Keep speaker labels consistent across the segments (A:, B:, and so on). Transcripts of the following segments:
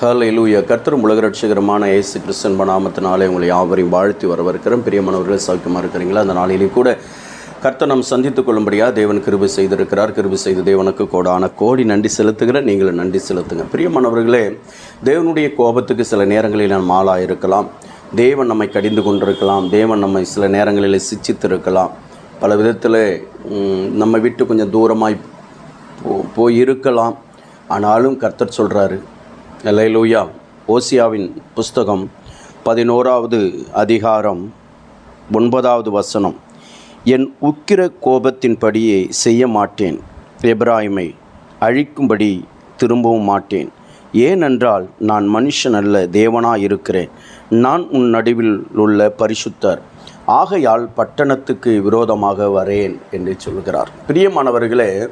A: ஹalleluya கர்த்தரும் உலக ரட்சகரமான இயேசு கிறிஸ்தன் நாமத்தினாலே உங்களை யாவரையும் வாழ்த்தி வரவிருக்கிறோம் பிரியமானவர்களே சௌக்கியமாக இருக்கிறீங்களா? அந்த நாளிலே கூட கர்த்தர் நாம் சந்தித்துக் கொள்ளும்படியாக தேவன் கிருபி செய்திருக்கிறார். கிருபி செய்த தேவனுக்கு கோடான கோடி நன்றி செலுத்துகிற நீங்களும் நன்றி செலுத்துங்க. பிரியமானவர்களே தேவனுடைய கோபத்துக்கு சில நேரங்களில் நாம் ஆளாக இருக்கலாம் தேவன் நம்மை கடிந்து கொண்டிருக்கலாம். தேவன் நம்மை சில நேரங்களில் சிச்சித்திருக்கலாம். பல விதத்தில் நம்மை விட்டு கொஞ்சம் தூரமாய் போ போய் இருக்கலாம் ஆனாலும் கர்த்தர் சொல்கிறாரு லூயா ஓசியாவின் புஸ்தகம் பதினோராவது அதிகாரம் ஒன்பதாவது வசனம். என் உக்கிர கோபத்தின்படியே செய்ய மாட்டேன் எப்ராயிமை அழிக்கும்படி திரும்பவும் மாட்டேன். ஏனென்றால் நான் மனுஷன் அல்ல தேவனாக இருக்கிறேன் நான் உன் நடுவில் உள்ள பரிசுத்தர். ஆகையால் பட்டணத்துக்கு விரோதமாக வரேன் என்று சொல்கிறார். பிரியமானவர்களே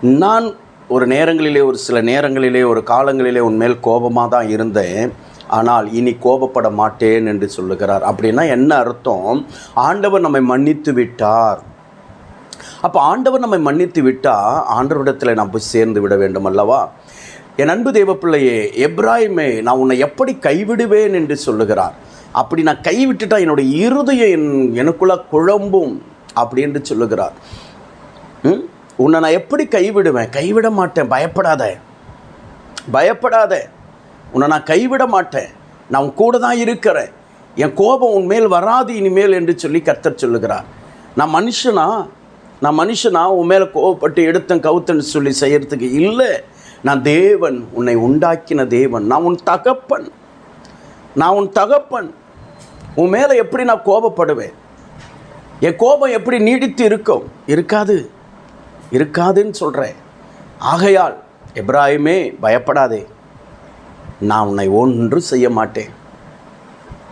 A: நான் ஒரு நேரங்களிலே ஒரு சில நேரங்களிலே ஒரு காலங்களிலே உன்மேல் கோபமாக தான் இருந்தேன். ஆனால் இனி கோபப்பட மாட்டேன் என்று சொல்லுகிறார். அப்படின்னா என்ன அர்த்தம்? ஆண்டவர் நம்மை மன்னித்து விட்டார். அப்போ ஆண்டவர் நம்மை மன்னித்து விட்டால் ஆண்டவரிடத்தில் நாம் போய் சேர்ந்து விட வேண்டும் அல்லவா? என் அன்பு தேவ பிள்ளையே எப்ராஹிமே நான் உன்னை எப்படி கைவிடுவேன் என்று சொல்லுகிறார். அப்படி நான் கைவிட்டுட்டால் என்னுடைய இருதயம் என் எனக்குள்ள குழம்பும் அப்படி என்று சொல்லுகிறார். ம்? உன்னை நான் எப்படி கைவிடுவேன்? கைவிட மாட்டேன். பயப்படாத. பயப்படாத. உன்னை நான் கைவிட மாட்டேன். நான் உன் கூட தான் இருக்கிறேன். என் கோபம் உன்மேல் வராது இனிமேல் என்று சொல்லி கர்த்தர் சொல்லுகிறார். நான் மனுஷனா? நான் மனுஷனா? உன் மேலே கோவப்பட்டு எடுத்தேன் கவுத்தன்னு சொல்லி செய்கிறதுக்கு இல்லை. நான் தேவன். உன்னை உண்டாக்கின தேவன். நான் உன் தகப்பன். நான் உன் தகப்பன். உன் மேலே எப்படி நான் கோபப்படுவேன்? என் கோபம் எப்படி நீடித்து இருக்கும்? இருக்காது. இருக்காதுன்னு சொல்கிறேன் ஆகையால் எப்ராஹிமே பயப்படாதே. நான் உன்னை ஒன்று செய்ய மாட்டேன்.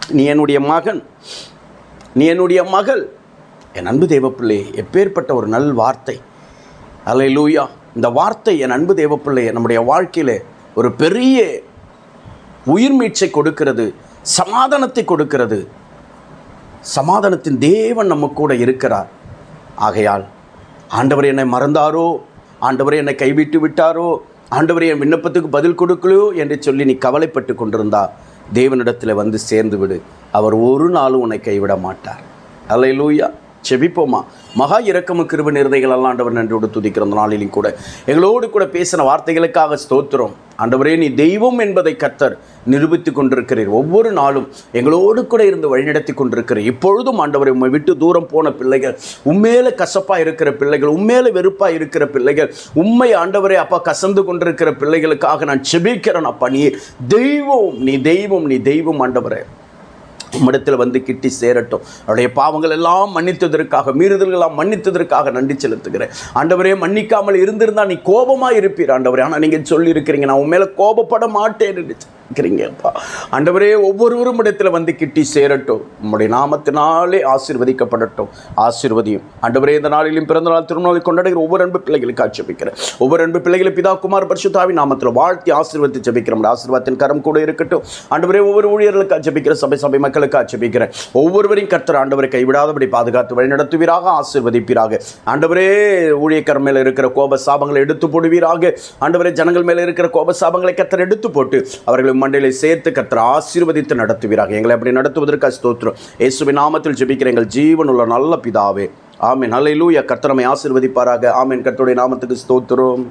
A: நீ என்னுடைய மகன். நீ என்னுடைய மகள். என் அன்பு தேவப்பிள்ளை எப்பேற்பட்ட ஒரு நல் வார்த்தை. அலை லூயா இந்த வார்த்தை என் அன்பு தேவப்பிள்ளை நம்முடைய வாழ்க்கையில் ஒரு பெரிய உயிர்மீட்சை கொடுக்கிறது சமாதானத்தை கொடுக்கிறது. சமாதானத்தின் தேவன் நம்ம கூட இருக்கிறார். ஆகையால் ஆண்டவர் என்னை மறந்தாரோ? ஆண்டவர் என்னை கைவிட்டு விட்டாரோ? ஆண்டவர் என் விண்ணப்பத்துக்கு பதில் கொடுக்கலையோ என்று சொல்லி நீ கவலைப்பட்டு கொண்டிருந்தா தேவனிடத்தில் வந்து சேர்ந்து விடு. அவர் ஒரு நாளும் உன்னை கைவிட மாட்டார். அல்லேலூயா செபிப்போமா? மகா இரக்கமு கிருப நிறதைகள் எல்லாம் ஆண்டவர் துதிக்கிற அந்த நாளிலும் கூட எங்களோடு கூட பேசின வார்த்தைகளுக்காக ஸ்தோத்திரம். ஆண்டவரே நீ தெய்வம் என்பதை கத்தர் நிரூபித்து கொண்டிருக்கிறீர். ஒவ்வொரு நாளும் எங்களோடு கூட இருந்து வழிநடத்தி கொண்டிருக்கிறீர். இப்பொழுதும் ஆண்டவரை உண்மை விட்டு தூரம் போன பிள்ளைகள் உண்மையில கசப்பாக இருக்கிற பிள்ளைகள் உண்மையில வெறுப்பாக இருக்கிற பிள்ளைகள் உண்மை ஆண்டவரே அப்பா கசந்து கொண்டிருக்கிற பிள்ளைகளுக்காக நான் செபிக்கிறேன் அப்பா. நீ தெய்வம் நீ தெய்வம் நீ தெய்வம் ஆண்டவரே. உம்மிடத்தில் வந்து கிட்டி சேரட்டும். அவருடைய பாவங்கள் எல்லாம் மன்னித்ததற்காக மீறுதல்களெல்லாம் மன்னித்ததற்காக நன்றி செலுத்துகிறேன். ஆண்டவரே மன்னிக்காமல் இருந்திருந்தால் நீ கோபமாக இருப்பீர் ஆண்டவரே ஆனால் நீங்கள் சொல்லியிருக்கிறீங்க நான் உன் மேலே கோபப்பட மாட்டேன் இருக்கிறீங்கப்பா ஆண்டவரே ஒவ்வொருவரும் இடத்துல வந்து கிட்டி சேரட்டும். உம்முடைய நாமத்தினாலே ஆசீர்வதிக்கப்படட்டும். ஆசீர்வதியும். ஆண்டவரே இந்த நாளிலும் பிறந்த நாள் திருநாளை கொண்டாடுகிற ஒவ்வொரு அன்பு பிள்ளைகளுக்கு ஆட்சேபிக்கிறேன். ஒவ்வொரு அன்பு பிள்ளைகளை பிதா குமார் பரிசுத்தாவி நாமத்தில் வாழ்த்தி ஆசீர்வதி ஜபிக்கிறோம் ஆசீர்வாதத்தின் கரம் கூட இருக்கட்டும். ஆண்டவரே ஒவ்வொரு ஊழியர்களுக்கு ஆட்சேபிக்கிற சபை சபை மக்களுக்கு ஆட்சேபிக்கிறேன். ஒவ்வொருவரையும் கர்த்தர் ஆண்டவரை கைவிடாதபடி பாதுகாத்து வழிநடத்துவீராக ஆசீர்வதிப்பீராக. ஆண்டவரே ஊழியக்கர் மேலே இருக்கிற கோப சாபங்களை எடுத்து போடுவீராக. ஆண்டவரே ஜனங்கள் மேலே இருக்கிற கோப சாபங்களை கர்த்தர் எடுத்து போட்டு அவர்களை மண்டையில சேர்த்து கத்திர ஆசீர்வதித்து நடத்துவீராக. எங்களை அப்படி நடத்துவதற்கு ஸ்தோத்திரம். இயேசுவி நாமத்தில் ஜெபிக்கிற எங்கள் ஜீவன் உள்ள நல்ல பிதாவே. ஆமீன். அலையிலூயா கர்த்தரமை ஆசிர்வதிப்பாராக ஆசீர்வதிப்பாராக. ஆமென். கர்த்தருடைய நாமத்துக்கு ஸ்தோத்திரம்.